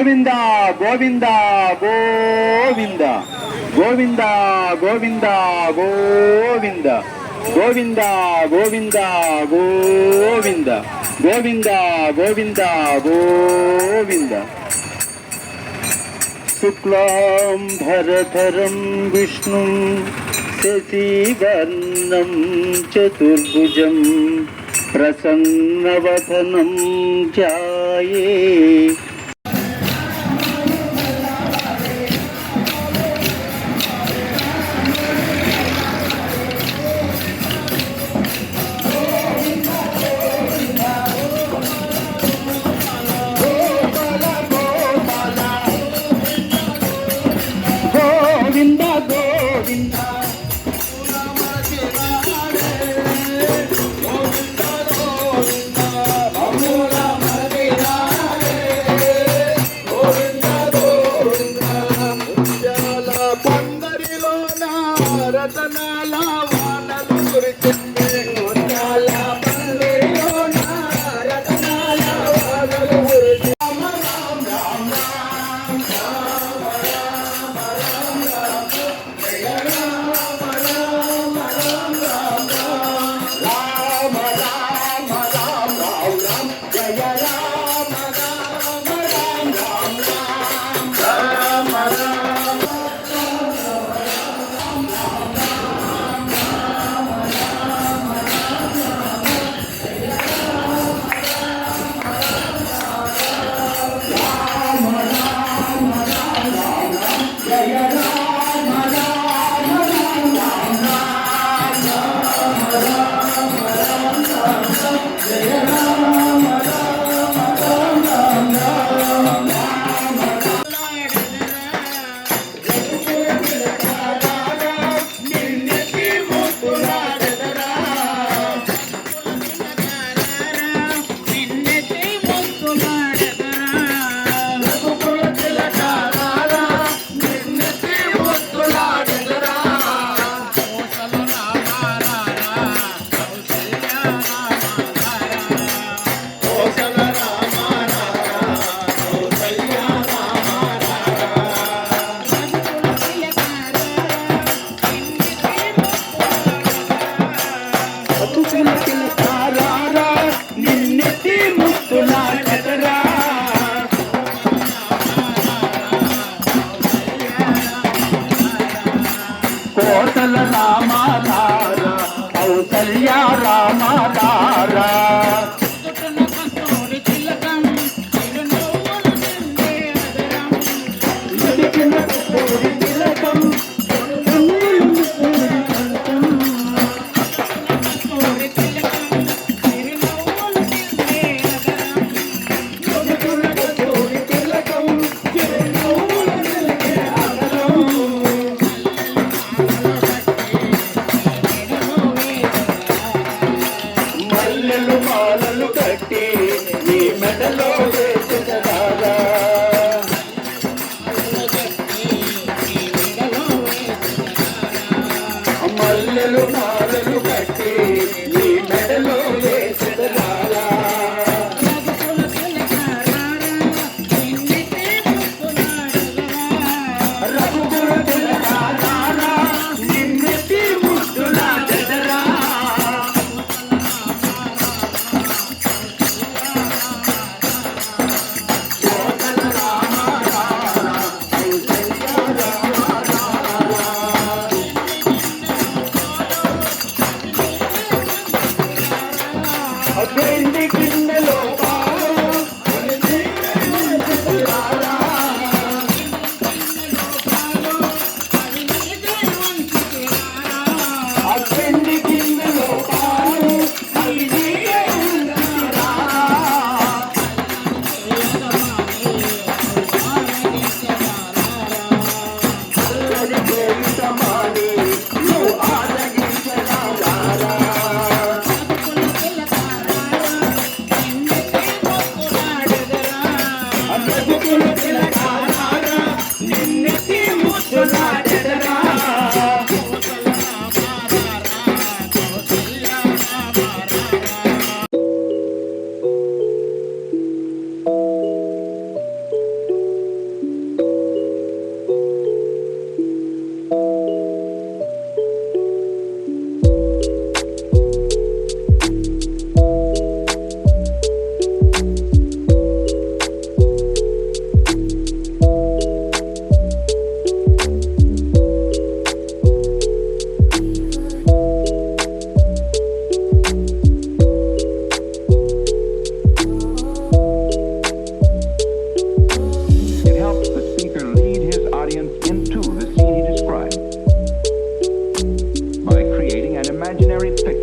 గోవింద గోవింద గోవింద. గోవింద గోవింద గోవింద. గోవింద గోవింద గోవింద. గోవింద గోవింద గోవింద. శుక్లాం భరధరం విష్ణు శశివర్ణం చతుర్భుజం ప్రసన్నవదనం ధ్యాయే రామాధార కౌసల్య రామాధారా imaginary picture.